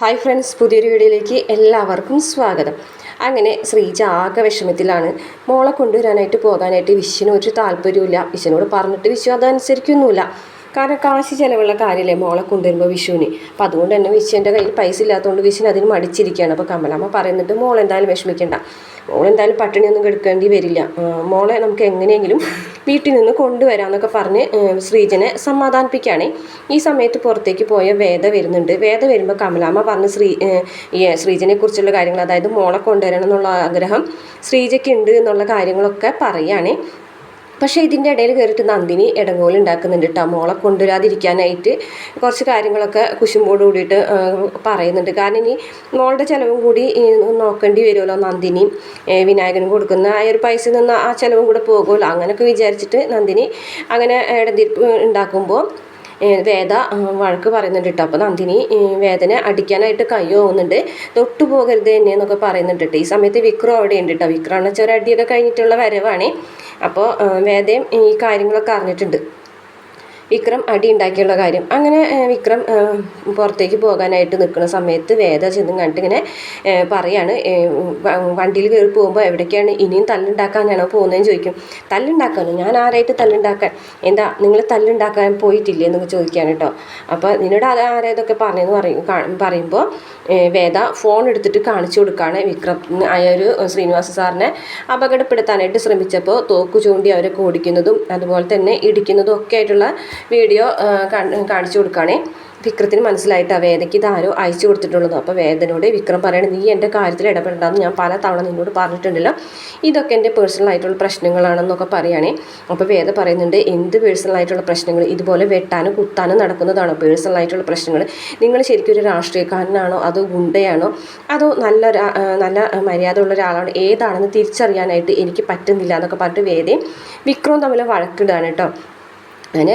Hi friends പുതിയൊരു വീഡിയോയിലേക്ക് എല്ലാവർക്കും സ്വാഗതം. അങ്ങനെ ശ്രീജ ആകെ വിഷമത്തിലാണ്. മോളെ കൊണ്ടുവരാനായിട്ട് പോകാനായിട്ട് വിശ്വന് ഒരു താല്പര്യമില്ല വിശ്വനോട് പറഞ്ഞിട്ട് വിശ്വ അതനുസരിക്കൊന്നുമില്ല. കാരണം കാശ് ചിലവുള്ള കാര്യമല്ലേ മോളെ കൊണ്ടുവരുമ്പോൾ വിഷുവിന്. അപ്പം അതുകൊണ്ട് തന്നെ വിശ്വന്റെ കയ്യിൽ പൈസ ഇല്ലാത്തതുകൊണ്ട് വിഷുവിന് അതിന് മടിച്ചിരിക്കുകയാണ് അപ്പോൾ കമലമ്മ പറയുന്നിട്ട് മോൾ എന്തായാലും വിഷമിക്കണ്ട. മോൾ എന്തായാലും പട്ടിണിയൊന്നും കെടുക്കേണ്ടി വരില്ല. മോളെ നമുക്ക് എങ്ങനെയെങ്കിലും വീട്ടിൽ നിന്ന് കൊണ്ടുവരാമെന്നൊക്കെ പറഞ്ഞ് ശ്രീജനെ സമാധാനിപ്പിക്കുകയാണ് ഈ സമയത്ത് പുറത്തേക്ക് പോയ വേദ വരുന്നുണ്ട്. വേദ വരുമ്പോൾ കമലാമ്മ പറഞ്ഞ് ശ്രീ ശ്രീജനെ കുറിച്ചുള്ള കാര്യങ്ങൾ അതായത് മോളെ കൊണ്ടുവരണം എന്നുള്ള ആഗ്രഹം ശ്രീജയ്ക്ക് ഉണ്ട് എന്നുള്ള കാര്യങ്ങളൊക്കെ പറയുകയാണ് പക്ഷേ ഇതിന്റെ ഇടയിൽ കയറിയിട്ട് നന്ദിനി ഇടങ്കോൽ ഉണ്ടാക്കുന്നുണ്ട് കേട്ടോ മോളെ കൊണ്ടുവരാതിരിക്കാനായിട്ട് കുറച്ച് കാര്യങ്ങളൊക്കെ കുശുമ്പോട് കൂടിയിട്ട് പറയുന്നുണ്ട്. കാരണം ഇനി മോളുടെ ചിലവും കൂടി നോക്കേണ്ടി വരുമല്ലോ നന്ദിനി വിനായകനും കൊടുക്കുന്ന ആ ഒരു പൈസ നിന്ന് ആ ചിലവും കൂടെ പോകുമല്ലോ. അങ്ങനെയൊക്കെ വിചാരിച്ചിട്ട് നന്ദിനി അങ്ങനെ ഇടതിരിപ്പ് ഉണ്ടാക്കുമ്പോൾ വേദ വഴക്ക് പറയുന്നുണ്ട് കേട്ടോ അപ്പോൾ നന്ദിനി വേദന അടിക്കാനായിട്ട് കൈ പോകുന്നുണ്ട് തൊട്ടു പോകരുത് എന്നെ എന്നൊക്കെ പറയുന്നുണ്ട് കേട്ടോ ഈ സമയത്ത് വിക്രം അവിടെ ഉണ്ട് കേട്ടോ വിക്രമാണ് വെച്ചാൽ ഒരു അടിയൊക്കെ കഴിഞ്ഞിട്ടുള്ള വരവാണ്. അപ്പോൾ വേദയും ഈ കാര്യങ്ങളൊക്കെ അറിഞ്ഞിട്ടുണ്ട്. വിക്രം അടി ഉണ്ടാക്കിയുള്ള കാര്യം. അങ്ങനെ വിക്രം പുറത്തേക്ക് പോകാനായിട്ട് നിൽക്കുന്ന സമയത്ത് വേദ ചെന്നും കണ്ടിട്ട് ഇങ്ങനെ പറയാണ് വണ്ടിയിൽ കയറി പോകുമ്പോൾ എവിടേക്കാണ് ഇനിയും തല്ലുണ്ടാക്കാനാണോ പോകുന്നതെന്ന് ചോദിക്കും. തല്ലുണ്ടാക്കാനോ? ഞാൻ ആരായിട്ട് തല്ലുണ്ടാക്കാൻ? എന്താ നിങ്ങൾ തല്ലുണ്ടാക്കാൻ പോയിട്ടില്ലേ എന്നൊക്കെ ചോദിക്കുകയാണ് കേട്ടോ. അപ്പോൾ നിന്നോട് അത് ആരാ ഇതൊക്കെ പറഞ്ഞതെന്ന് പറയും പറയുമ്പോൾ വേദ ഫോൺ എടുത്തിട്ട് കാണിച്ചു കൊടുക്കുകയാണ് വിക്രം. ആയ ഒരു ശ്രീനിവാസ സാറിനെ അപകടപ്പെടുത്താനായിട്ട് ശ്രമിച്ചപ്പോൾ തോക്ക് ചൂണ്ടി അവരെ ഓടിക്കുന്നതും അതുപോലെ തന്നെ ഇടിക്കുന്നതും ഒക്കെ ആയിട്ടുള്ള വീഡിയോ കാണിച്ചു കൊടുക്കുകയാണേ വിക്രത്തിന് മനസ്സിലായിട്ട് ആ വേദയ്ക്ക് ഇതാരോ അയച്ചു കൊടുത്തിട്ടുള്ളത്. അപ്പോൾ വേദനോട് വിക്രം പറയണത് നീ എന്റെ കാര്യത്തിൽ ഇടപെടണ്ടെന്ന് ഞാൻ പല തവണ നിന്നോട് പറഞ്ഞിട്ടുണ്ടല്ലോ. ഇതൊക്കെ എന്റെ പേഴ്സണൽ ആയിട്ടുള്ള പ്രശ്നങ്ങളാണെന്നൊക്കെ പറയുകയാണേ അപ്പോൾ വേദ പറയുന്നുണ്ട് എന്ത് പേഴ്സണൽ ആയിട്ടുള്ള പ്രശ്നങ്ങൾ? ഇതുപോലെ വെട്ടാനും കുത്താനും നടക്കുന്നതാണോ പേഴ്സണൽ ആയിട്ടുള്ള പ്രശ്നങ്ങൾ? നിങ്ങൾ ശരിക്കും ഒരു രാഷ്ട്രീയക്കാരനാണോ? അതോ ഗുണ്ടയാണോ? അതോ നല്ല നല്ല മര്യാദ ഉള്ള ഒരാളാണോ? ഏതാണെന്ന് തിരിച്ചറിയാനായിട്ട് എനിക്ക് പറ്റുന്നില്ല എന്നൊക്കെ പറഞ്ഞിട്ട് വേദയും വിക്രവും തമ്മിൽ വഴക്കിടുകയാണ് കേട്ടോ. അങ്ങനെ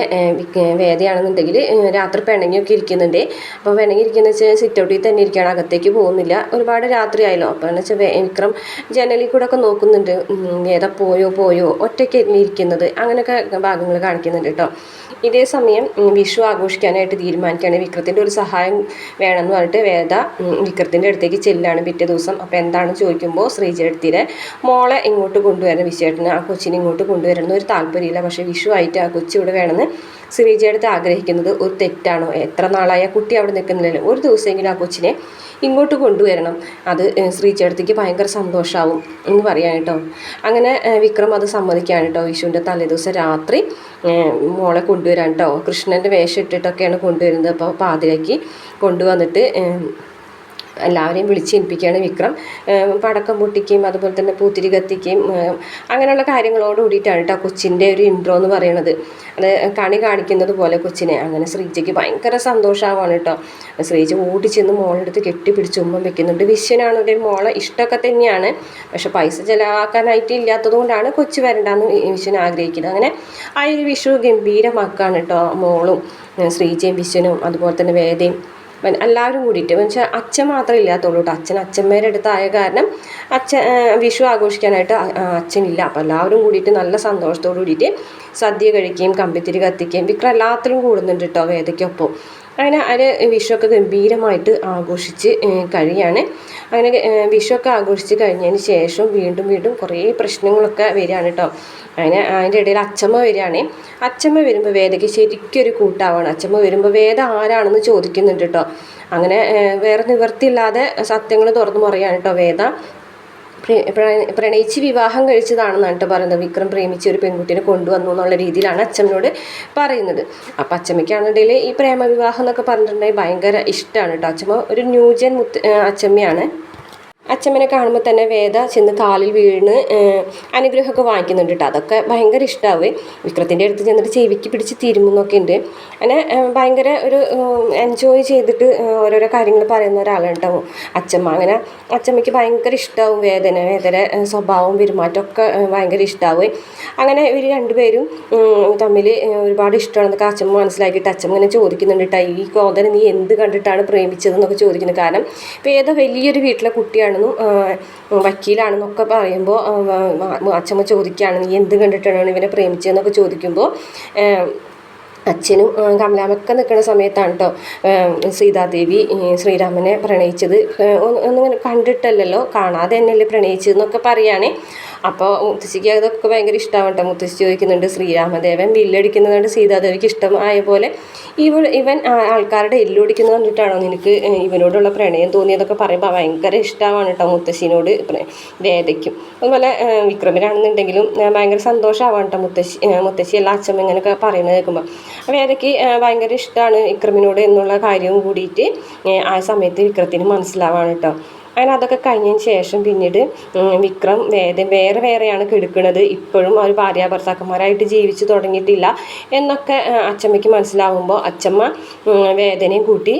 വേദയാണെന്നുണ്ടെങ്കിൽ രാത്രി പിണങ്ങിയൊക്കെ ഇരിക്കുന്നുണ്ട്. അപ്പോൾ പിണങ്ങിയിരിക്കുന്ന വെച്ചാൽ സിറ്റ് ഔട്ടിൽ തന്നെ ഇരിക്കുകയാണ് അകത്തേക്ക് പോകുന്നില്ല. ഒരുപാട് രാത്രിയായല്ലോ. അപ്പോൾ എന്ന് വെച്ചാൽ വിക്രം ജനലിൽ കൂടെ ഒക്കെ നോക്കുന്നുണ്ട്. വേദ പോയോ പോയോ ഒറ്റയ്ക്ക് ഇരിക്കുന്നത്? അങ്ങനെയൊക്കെ ഭാഗങ്ങൾ കാണിക്കുന്നുണ്ട് കേട്ടോ. ഇതേ സമയം വിഷു ആഘോഷിക്കാനായിട്ട് തീരുമാനിക്കുകയാണ്. വിക്രത്തിന്റെ ഒരു സഹായം വേണമെന്ന് പറഞ്ഞിട്ട് വേദ വിക്രത്തിന്റെ അടുത്തേക്ക് ചെല്ലാണ് പിറ്റേ ദിവസം. അപ്പോൾ എന്താണെന്ന് ചോദിക്കുമ്പോൾ ശ്രീജയത്തിലെ മോളെ ഇങ്ങോട്ട് കൊണ്ടുവരണം. വിശേഷത്തിന് ആ കൊച്ചിനെ ഇങ്ങോട്ട് കൊണ്ടുവരണം ഒരു താല്പര്യമില്ല. പക്ഷേ വിഷു ആയിട്ട് ആ കൊച്ചി ഇവിടെ വേണമെന്ന് ശ്രീജയടുത്ത് ആഗ്രഹിക്കുന്നത്. ഒരു തെറ്റാണോ? എത്ര നാളായ കുട്ടി അവിടെ നിൽക്കുന്നില്ലല്ലോ. ഒരു ദിവസമെങ്കിലും ആ കൊച്ചിനെ ഇങ്ങോട്ട് കൊണ്ടുവരണം. അത് ശ്രീജിയുടെ ശ്രീജയടുത്തേക്ക് ഭയങ്കര സന്തോഷമാവും എന്ന് പറയാൻ കേട്ടോ. അങ്ങനെ വിക്രം അത് സമ്മതിക്കുകയാണ് കേട്ടോ. വിഷുവിന്റെ തലേദിവസം രാത്രി മോളെ കൊണ്ടുവരാൻ കേട്ടോ. കൃഷ്ണന്റെ വേഷം ഇട്ടിട്ടൊക്കെയാണ് കൊണ്ടുവരുന്നത്. അപ്പോൾ പാതിരയ്ക്ക് കൊണ്ടുവന്നിട്ട് എല്ലാവരെയും വിളിച്ചേൽപ്പിക്കുകയാണ് വിക്രം. പടക്കം പൊട്ടിക്കുകയും അതുപോലെ തന്നെ പൂത്തിരി കത്തിക്കുകയും അങ്ങനെയുള്ള കാര്യങ്ങളോട് കൂടിയിട്ടാണ് കേട്ടോ കൊച്ചിന്റെ ഒരു ഇൻട്രോ എന്ന് പറയുന്നത് അത് കണി കാണിക്കുന്നത് പോലെ കൊച്ചിനെ. അങ്ങനെ ശ്രീജയ്ക്ക് ഭയങ്കര സന്തോഷമാവാണ് കേട്ടോ. ശ്രീജ ഓടി ചെന്ന് മോളെടുത്ത് കെട്ടിപ്പിടിച്ച് ഉമ്മം വെക്കുന്നുണ്ട്. വിശ്വനാണെങ്കിൽ മോളെ. ഇഷ്ടമൊക്കെ തന്നെയാണ്. പക്ഷെ പൈസ ചിലവാക്കാനായിട്ട് ഇല്ലാത്തത് കൊണ്ടാണ് കൊച്ചു വരണ്ടെന്ന് വിശ്വൻ ആഗ്രഹിക്കുന്നത്. അങ്ങനെ ആ ഒരു വിഷു ഗംഭീരമാക്കാണ് കേട്ടോ മോളും ശ്രീജയും വിശ്വനും അതുപോലെ തന്നെ വേദയും എല്ലാവരും കൂടിയിട്ട്. വെച്ചാൽ അച്ഛൻ മാത്രമേ ഇല്ലാത്തുള്ളൂ കേട്ടോ അച്ഛൻ അച്ഛന്മാരുടെ അടുത്തായ കാരണം അച്ഛൻ വിഷു ആഘോഷിക്കാനായിട്ട് അച്ഛനില്ല. അപ്പോൾ എല്ലാവരും കൂടിയിട്ട് നല്ല സന്തോഷത്തോടു കൂടിയിട്ട് സദ്യ കഴിക്കുകയും കമ്പിത്തിരി കത്തിക്കുകയും വിക്രം എല്ലാത്തിലും കൂടുന്നുണ്ട് കേട്ടോ വേദയ്ക്കൊപ്പം. അങ്ങനെ അവർ വിഷുവൊക്കെ ഗംഭീരമായിട്ട് ആഘോഷിച്ച് കഴിയാണ്. അങ്ങനെ വിഷുവൊക്കെ ആഘോഷിച്ച് കഴിഞ്ഞതിന് ശേഷം വീണ്ടും വീണ്ടും കുറേ പ്രശ്നങ്ങളൊക്കെ വരികയാണ് കേട്ടോ അങ്ങനെ അതിന്റെ ഇടയിൽ അച്ചമ്മ വരികയാണ്. അച്ചമ്മ വരുമ്പോൾ വേദയ്ക്ക് ശരിക്കും ഒരു കൂട്ടാവാണ്. അച്ചമ്മ വരുമ്പോൾ വേദ ആരാണെന്ന് ചോദിക്കുന്നുണ്ട് കേട്ടോ അങ്ങനെ വേറെ നിവൃത്തിയില്ലാതെ സത്യങ്ങൾ തുറന്നു പറയുകയാണ് കേട്ടോ വേദ. പ്രണയിച്ച് വിവാഹം കഴിച്ചതാണെന്നാണ് കേട്ടോ പറയുന്നത്. വിക്രം പ്രേമിച്ച് ഒരു പെൺകുട്ടിനെ കൊണ്ടുവന്നു എന്നുള്ള രീതിയിലാണ് അച്ഛമ്മയോട് പറയുന്നത്. അപ്പം അച്ഛമ്മയ്ക്കാണെന്നുണ്ടെങ്കിൽ ഈ പ്രേമവിവാഹം എന്നൊക്കെ പറഞ്ഞിട്ടുണ്ടെങ്കിൽ ഭയങ്കര ഇഷ്ടമാണ് കേട്ടോ. അച്ഛമ്മ ഒരു ന്യൂജൻ മുത്ത് അച്ഛമ്മയാണ് അച്ഛമ്മനെ കാണുമ്പോൾ തന്നെ വേദ ചെന്ന് കാലിൽ വീണ് അനുഗ്രഹമൊക്കെ വാങ്ങിക്കുന്നുണ്ട് കേട്ടോ അതൊക്കെ ഭയങ്കര ഇഷ്ടമാവ് വിക്രത്തിന്റെ അടുത്ത് ചെന്നിട്ട് ചെവിക്ക് പിടിച്ച് തിരുമുന്നൊക്കെ ഉണ്ട് അങ്ങനെ ഭയങ്കര ഒരു എൻജോയ് ചെയ്തിട്ട് ഓരോരോ കാര്യങ്ങൾ പറയുന്ന ഒരാളാണ് കേട്ടോ അച്ഛമ്മ അങ്ങനെ അച്ഛമ്മയ്ക്ക് ഭയങ്കര ഇഷ്ടമാവും വേദന വേദന സ്വഭാവവും പെരുമാറ്റമൊക്കെ ഭയങ്കര ഇഷ്ടമാവും അങ്ങനെ ഇവർ രണ്ടുപേരും തമ്മിൽ ഒരുപാട് ഇഷ്ടമാണെന്നൊക്കെ അച്ഛമ്മ മനസ്സിലാക്കിയിട്ട് അച്ഛമ്മ ഇങ്ങനെ ചോദിക്കുന്നുണ്ട് കേട്ടോ ഈ കോതനെ നീ എന്ത് കണ്ടിട്ടാണ് പ്രേമിച്ചതെന്നൊക്കെ ചോദിക്കുന്നത് കാരണം വേദ വലിയൊരു വീട്ടിലെ കുട്ടിയാണെന്നും ആ, വക്കീലാണെന്നൊക്കെ പറയുമ്പോൾ അച്ഛമ്മ ചോദിക്കുകയാണ് നീ എന്ത് കണ്ടിട്ടാണ് ഇവനെ പ്രേമിച്ചതെന്നൊക്കെ ചോദിക്കുമ്പോൾ അച്ഛനും കമലാമൊക്കെ നിൽക്കുന്ന സമയത്താണ് കേട്ടോ സീതാദേവി ശ്രീരാമനെ പ്രണയിച്ചത്. ഒന്നിങ്ങനെ കണ്ടിട്ടല്ലല്ലോ കാണാതെ തന്നെയല്ലേ പ്രണയിച്ചതെന്നൊക്കെ പറയുകയാണേ അപ്പോൾ മുത്തശ്ശിക്ക് അതൊക്കെ ഭയങ്കര ഇഷ്ടമാണ് കേട്ടോ മുത്തശ്ശി ചോദിക്കുന്നുണ്ട് ശ്രീരാമദേവൻ വില്ലടിക്കുന്നത് കൊണ്ട് സീതാദേവിക്ക് ഇഷ്ടമായ പോലെ. ഇവൾ ഇവൻ ആൾക്കാരുടെ എല്ലൊടിക്കുന്നത് കണ്ടിട്ടാണോ നിനക്ക് ഇവനോടുള്ള പ്രണയം തോന്നിയതൊക്കെ പറയുമ്പോൾ ഭയങ്കര ഇഷ്ടമാണ് കേട്ടോ മുത്തശ്ശിനോട് വേദയ്ക്കും. അതുപോലെ വിക്രമിനാണെന്നുണ്ടെങ്കിലും ഭയങ്കര സന്തോഷമാവാണ് കേട്ടോ മുത്തശ്ശി മുത്തശ്ശി എല്ലാ അച്ഛമ്മ ഇങ്ങനെയൊക്കെ പറയുന്നത് കേൾക്കുമ്പോൾ വേദയ്ക്ക് ഭയങ്കര ഇഷ്ടമാണ് വിക്രമിനോട് എന്നുള്ള കാര്യവും കൂടിയിട്ട് ആ സമയത്ത് വിക്രത്തിന് മനസ്സിലാവാണ് കേട്ടോ. അങ്ങനെ അതൊക്കെ കഴിഞ്ഞതിന് ശേഷം പിന്നീട് വിക്രം വേദ വേറെ വേറെയാണ് കെടുക്കുന്നത് ഇപ്പോഴും അവർ ഭാര്യ ഭർത്താക്കന്മാരായിട്ട് ജീവിച്ചു തുടങ്ങിയിട്ടില്ല എന്നൊക്കെ അച്ചമ്മയ്ക്ക് മനസ്സിലാവുമ്പോൾ അച്ചമ്മ വേദനയും കൂട്ടി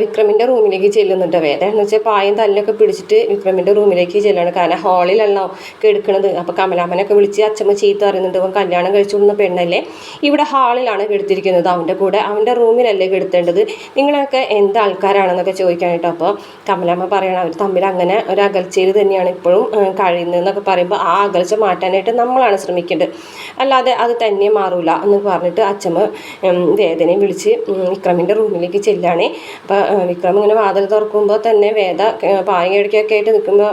വിക്രമിന്റെ റൂമിലേക്ക് ചെല്ലുന്നുണ്ട്. വേദ എന്ന് വെച്ചാൽ പായും തല്ലൊക്കെ പിടിച്ചിട്ട് വിക്രമിന്റെ റൂമിലേക്ക് ചെല്ലാണ്. കാരണം ഹാളിലല്ലോ കെടുക്കണത്. അപ്പോൾ കമലാമ്മനൊക്കെ വിളിച്ച് അച്ഛമ്മ ചീത്ത അറിയുന്നുണ്ട് അവൻ കല്യാണം കഴിച്ചു കൊടുക്കുന്ന പെണ്ണല്ലേ? ഇവിടെ ഹാളിലാണ് കെടുത്തിരിക്കുന്നത്. അവന്റെ കൂടെ അവന്റെ റൂമിലല്ലേ കെടുത്തേണ്ടത്? നിങ്ങളൊക്കെ എന്ത് ആൾക്കാരാണെന്നൊക്കെ ചോദിക്കാനായിട്ടോ? അപ്പോൾ കമലാമ്മ പറയണം അവർ തമ്മിൽ അങ്ങനെ ഒരു അകൽച്ചയിൽ തന്നെയാണ് ഇപ്പോഴും കഴിയുന്നത് കഴിയുന്നതെന്നൊക്കെ പറയുമ്പോൾ ആ അകൽച്ച മാറ്റാനായിട്ട് നമ്മളാണ് ശ്രമിക്കേണ്ടത്. അല്ലാതെ അത് തന്നെ മാറൂല എന്ന് പറഞ്ഞിട്ട് അച്ഛമ്മ വേദനയും വിളിച്ച് വിക്രമിന്റെ റൂമിലേക്ക് ചെല്ലുകയാണേ അപ്പോൾ വിക്രം ഇങ്ങനെ വാതിൽ തുറക്കുമ്പോൾ തന്നെ വേദ പായങ്ങടിക്കൊക്കെ ആയിട്ട് നിൽക്കുമ്പോൾ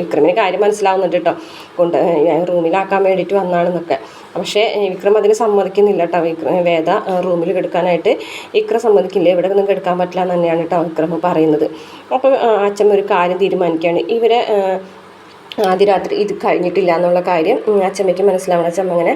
വിക്രമിന് കാര്യം മനസ്സിലാവുന്നുണ്ട് കേട്ടോ കൊണ്ട് റൂമിലാക്കാൻ വേണ്ടിയിട്ട് വന്നാണെന്നൊക്കെ. പക്ഷേ വിക്രം അതിന് സമ്മതിക്കുന്നില്ല കേട്ടോ വിക്രം വേദ റൂമിൽ കിടക്കാനായിട്ട് വിക്രം സമ്മതിക്കില്ല. ഇവിടെ ഒന്നും കിടക്കാൻ പറ്റില്ല എന്ന് തന്നെയാണ് കേട്ടോ വിക്രം പറയുന്നത്. അപ്പോൾ അച്ഛൻ ഒരു കാര്യം തീരുമാനിക്കുകയാണ്. ഇവരെ ആദ്യ രാത്രി ഇത് കഴിഞ്ഞിട്ടില്ല എന്നുള്ള കാര്യം അച്ഛമ്മയ്ക്ക് മനസ്സിലാവണം. അച്ചമ്മ അങ്ങനെ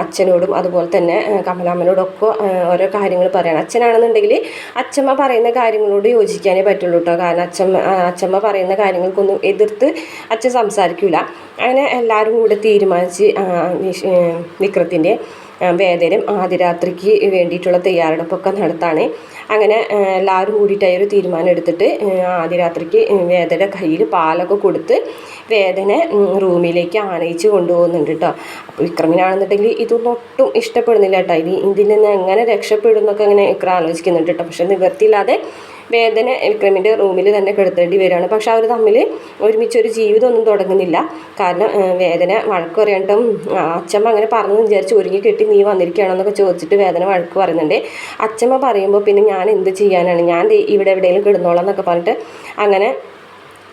അച്ഛനോടും അതുപോലെ തന്നെ കമലാമ്മനോടൊക്കെ ഓരോ കാര്യങ്ങൾ പറയണം. അച്ഛനാണെന്നുണ്ടെങ്കിൽ അച്ഛമ്മ പറയുന്ന കാര്യങ്ങളോട് യോജിക്കാനേ പറ്റുള്ളൂ കേട്ടോ കാരണം അച്ഛമ്മ അച്ഛമ്മ പറയുന്ന കാര്യങ്ങൾക്കൊന്നും എതിർത്ത് അച്ഛൻ സംസാരിക്കില്ല അങ്ങനെ എല്ലാവരും കൂടെ തീരുമാനിച്ച് വിക്രത്തിന്റെ ആ, വേദനയും ആദ്യരാത്രിക്ക് വേണ്ടിയിട്ടുള്ള തയ്യാറെടുപ്പൊക്കെ നടത്താണ്. അങ്ങനെ എല്ലാവരും കൂടിയിട്ട് ഒരു തീരുമാനം എടുത്തിട്ട് ആദ്യരാത്രിക്ക് വേദന കയ്യിൽ പാലൊക്കെ കൊടുത്ത് വേദനെ റൂമിലേക്ക് ആനയിച്ച് കൊണ്ടുപോകുന്നുണ്ട് കേട്ടോ അപ്പോൾ വിക്രമിനാണെന്നുണ്ടെങ്കിൽ ഇതൊന്നും ഒട്ടും ഇഷ്ടപ്പെടുന്നില്ല കേട്ടോ ഇനി ഇതിൽ നിന്ന് എങ്ങനെ രക്ഷപ്പെടും എന്നൊക്കെ അങ്ങനെ വിക്രം ആലോചിക്കുന്നുണ്ട് കേട്ടോ പക്ഷെ നിവർത്തിയില്ലാതെ വേദന വിക്രമിന്റെ റൂമിൽ തന്നെ കിടത്തേണ്ടി വരികയാണ്. പക്ഷെ അവർ തമ്മിൽ ഒരുമിച്ച് ഒരു ജീവിതമൊന്നും തുടങ്ങുന്നില്ല. കാരണം വേദന വഴക്ക് പറയണ്ടും? അച്ഛമ്മ അങ്ങനെ പറഞ്ഞു വിചാരിച്ച് ഒരുങ്ങി കെട്ടി നീ വന്നിരിക്കുകയാണെന്നൊക്കെ ചോദിച്ചിട്ട് വേദന വഴക്ക് പറയുന്നുണ്ട്. അച്ഛമ്മ പറയുമ്പോൾ പിന്നെ ഞാൻ എന്ത് ചെയ്യാനാണ്? ഞാൻ ഇവിടെ എവിടെയെങ്കിലും കിടന്നോളാം എന്നൊക്കെ പറഞ്ഞിട്ട് അങ്ങനെ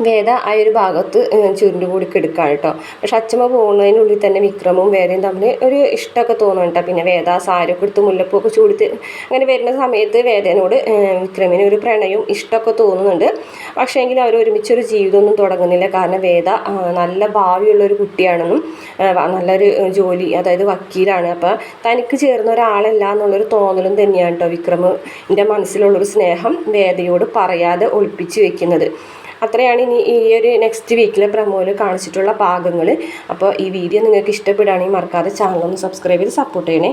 വേദ ആ ഒരു ഭാഗത്ത് ചുരുണ്ട് കൂടി കിടക്കുകയാണ് കേട്ടോ പക്ഷെ അച്ഛമ്മ പോകുന്നതിനുള്ളിൽ തന്നെ വിക്രമും വേദയും തമ്മിൽ ഒരു ഇഷ്ടമൊക്കെ തോന്നുന്നുണ്ട് പിന്നെ വേദ സാരൊക്കെ എടുത്ത് മുല്ലപ്പൂക്കെ ചൂടിത്ത് അങ്ങനെ വരുന്ന സമയത്ത് വേദനോട് വിക്രമിന് ഒരു പ്രണയവും ഇഷ്ടമൊക്കെ തോന്നുന്നുണ്ട്. പക്ഷേ എങ്കിൽ അവർ ഒരുമിച്ചൊരു ജീവിതമൊന്നും തുടങ്ങുന്നില്ല. കാരണം വേദ നല്ല ഭാവിയുള്ള ഒരു കുട്ടിയാണെന്നും നല്ലൊരു ജോലി അതായത് വക്കീലാണ്. അപ്പോൾ തനിക്ക് ചേർന്ന ഒരാളല്ല എന്നുള്ളൊരു തോന്നലും തന്നെയാണ് കേട്ടോ വിക്രമിന്റെ മനസ്സിലുള്ളൊരു സ്നേഹം വേദയോട് പറയാതെ ഒളിപ്പിച്ച് വെക്കുന്നത്. അത്രയാണ് ഇനി ഈ ഒരു നെക്സ്റ്റ് വീക്കിലെ പ്രമോയിൽ കാണിച്ചിട്ടുള്ള ഭാഗങ്ങൾ അപ്പോൾ ഈ വീഡിയോ നിങ്ങൾക്ക് ഇഷ്ടപ്പെടുകയാണെങ്കിൽ മറക്കാതെ ചാനൽ ഒന്ന് സബ്സ്ക്രൈബ് ചെയ്ത് സപ്പോർട്ട് ചെയ്യണേ.